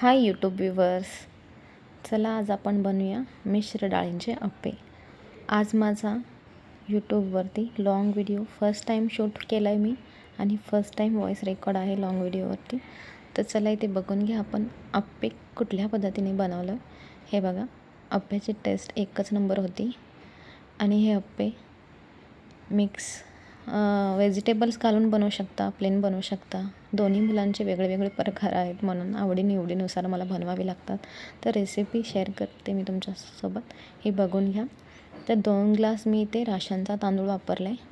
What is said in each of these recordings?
Hi YouTube व्ह्युवर्स चला आज आपण बनवूया मिश्र डाळींचे अप्पे. आज माझा यूट्यूबवरती long video first time shoot केला आहे मी आणि फर्स्ट टाईम व्हॉईस रेकॉर्ड आहे लाँग व्हिडिओवरती तर चला इथे बघून घ्या आपण अप्पे कुठल्या पद्धतीने बनवलं. हे बघा अप्प्याची टेस्ट एकच नंबर होती. आणि हे अप्पे मिक्स व्हेजिटेबल्स घालून बनवू शकता प्लेन बनवू शकता. दोन्ही मुलांचे वेगळे वेगळे प्रकार आहेत म्हणून आवडीनिवडीनुसार मला बनवावे लागतात. तर रेसिपी शेअर करते मी तुमच्यासोबत. हे बघून घ्या. तर दोन ग्लास मी इथे राशनचा तांदूळ वापरला. आहे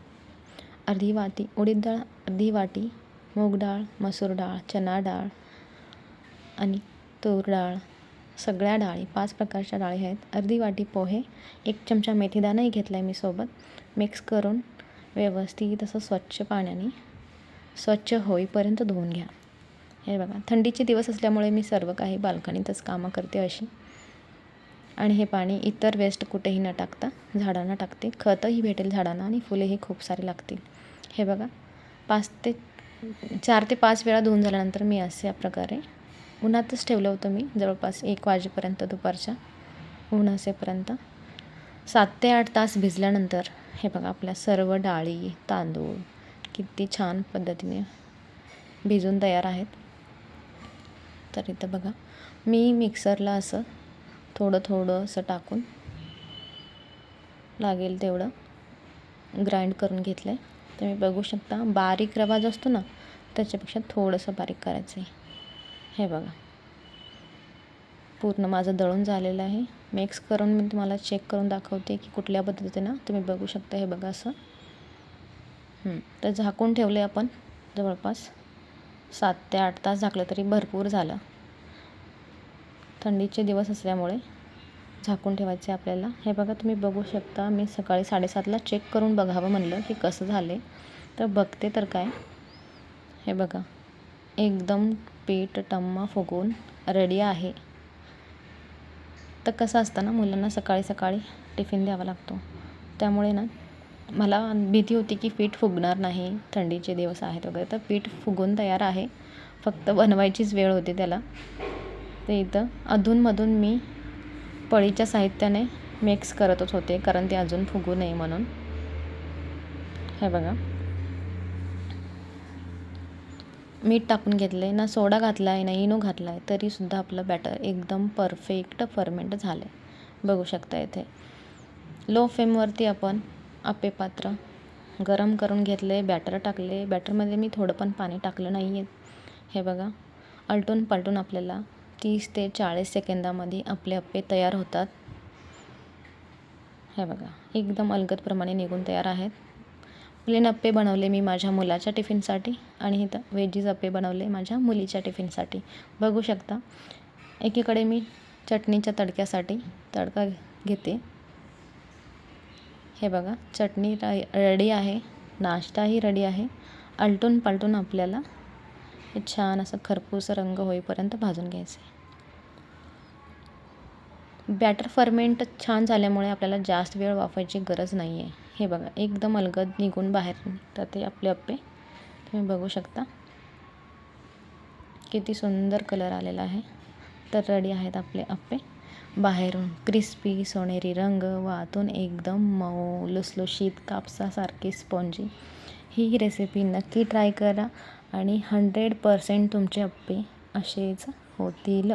अर्धी वाटी उडीद डाळ अर्धी वाटी मूग डाळ मसूर डाळ चना डाळ आणि तूर डाळ. सगळ्या डाळी पाच प्रकारच्या डाळी आहेत. अर्धी वाटी पोहे एक चमचा मेथीदाणाही घेतला आहे मी सोबत. मिक्स करून व्यवस्थित असं स्वच्छ पाण्याने. स्वच्छ होईपर्यंत धुवून घ्या. हे बघा थंडीचे दिवस असल्यामुळे मी सर्व काही बाल्कनीतच कामं करते अशी. आणि हे पाणी इतर वेस्ट कुठेही न टाकता झाडांना टाकते. खतंही भेटेल झाडांना आणि फुलेही खूप सारे लागतील. हे बघा पाच ते चार ते पाच वेळा धुवून झाल्यानंतर मी अशा प्रकारे उन्हातच ठेवलं होतं मी जवळपास एक वाजेपर्यंत दुपारच्या ऊन असेपर्यंत. सात ते आठ तास भिजल्यानंतर हे बघा आपल्या सर्व डाळी तांदूळ किती छान पद्धतीने भिजून तयार आहेत. तर इथं बघा मी मिक्सरला असं थोडं थोडं असं टाकून लागेल तेवढं ग्राइंड करून घेतलं आहे तुम्ही बघू शकता बारीक रवा जो असतो ना त्याच्यापेक्षा थोडंसं बारीक करायचं आहे हे बघा. पूर्ण माझं दळून झालेलं आहे. मिक्स करून मी तुम्हाला चेक करून दाखवते की कुठल्या पद्धतीनं तुम्ही बघू शकता हे बघा असं. तर झाकून ठेवले आपण जवळपास. सात ते आठ तास झाकलं तरी भरपूर झालं. थंडीचे दिवस असल्यामुळे झाकून ठेवायचे आपल्याला. हे बघा तुम्ही बघू शकता मी सकाळी साडेसातला चेक करून बघावं म्हणलं की कसं झाले तर बघते तर काय. हे बघा एकदम पीठ टम्मा फुगून रेडी आहे. तर कसं असतं ना मुलांना सकाळी सकाळी टिफिन द्यावा लागतो. त्यामुळे ना मला भीती होती की पीठ फुगणार नाही थंडीचे दिवस आहेत वगैरे तर पीठ फुगून तयार आहे. फक्त बनवायचीच वेळ होती त्याला. ते इथं अधूनमधून मी पळीच्या साहित्याने मिक्स करतच होते कारण ते अजून फुगू नये म्हणून. हे बघा. मीठ टाकून घेतलं आहे ना सोडा घातला आहे ना इनो घातला आहे तरीसुद्धा आपलं बॅटर एकदम परफेक्ट फर्मेंट झालं आहे बघू शकता इथे. लो फ्लेमवरती आपण आप्पे पात्र गरम करून घेतले बॅटर टाकले बॅटरमध्ये मी थोडं पण पाणी टाकलं नाही आहे हे बघा. आलटून पालटून आपल्याला तीस ते चाळीस सेकंदामध्ये आपले अप्पे तयार होतात. हे बघा. एकदम अलगदप्रमाणे निघून तयार आहेत. प्लेन अप्पे बनवले मी माझ्या मुलाच्या टिफिनसाठी आणि इथं वेजीज अप्पे बनवले माझ्या मुलीच्या टिफिनसाठी. बघू शकता. एकीकडे मी चटणीच्या तडक्यासाठी तडका घेते. हे बघा चटणी रेडी आहे. नाश्ताही रेडी आहे. आलटून पालटून आपल्याला हे छान असं खरपूस रंग होईपर्यंत भाजून घ्यायचे. बॅटर फर्मेंट छान झाल्यामुळे आपल्याला जास्त वेळ वाफायची गरज नाही आहे हे बघा एकदम अलगद निघून बाहेर तर ते आपले अप्पे. तुम्ही बघू शकता. किती सुंदर कलर आलेला आहे. तर रेडी आहेत आपले अप्पे. बाहेरून क्रिस्पी सोनेरी रंग व आतून एकदम मऊ लुसलुशीत कापसासारखी स्पॉन्जी ही रेसिपी नक्की ट्राय करा आणि हंड्रेड पर्सेंट तुमचे अप्पे असेच होतील.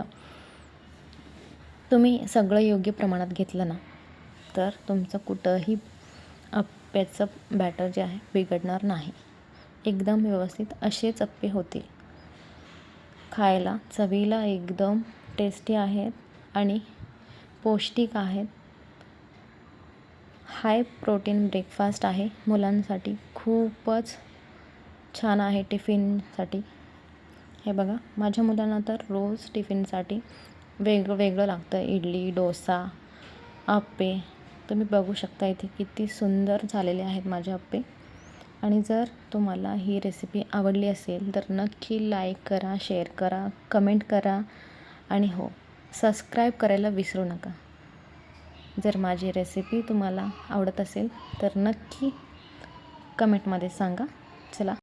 तुम्ही सगळं योग्य प्रमाणात घेतलं ना तर तुमचं कुठंही अप्प्याचं बॅटर जे आहे बिघडणार नाही. एकदम व्यवस्थित असे चप्पे होतील. खायला चवीला एकदम टेस्टी आहेत आणि पौष्टिक आहेत. हाय प्रोटीन ब्रेकफास्ट आहे मुलांसाठी. खूपच छान आहे टिफिनसाठी हे बघा माझ्या मुलांना तर रोज टिफिनसाठी वेगळं वेगळं लागतं. इडली डोसा अप्पे तुम्ही बघू शकता इथे किती सुंदर झालेले आहेत माझे अप्पे आणि जर तुम्हाला ही रेसिपी आवडली असेल तर नक्की लाईक करा शेअर करा कमेंट करा. आणि हो सबस्क्राईब करायला विसरू नका. जर माझी रेसिपी तुम्हाला आवडत असेल तर नक्की कमेंटमध्ये सांगा. चला.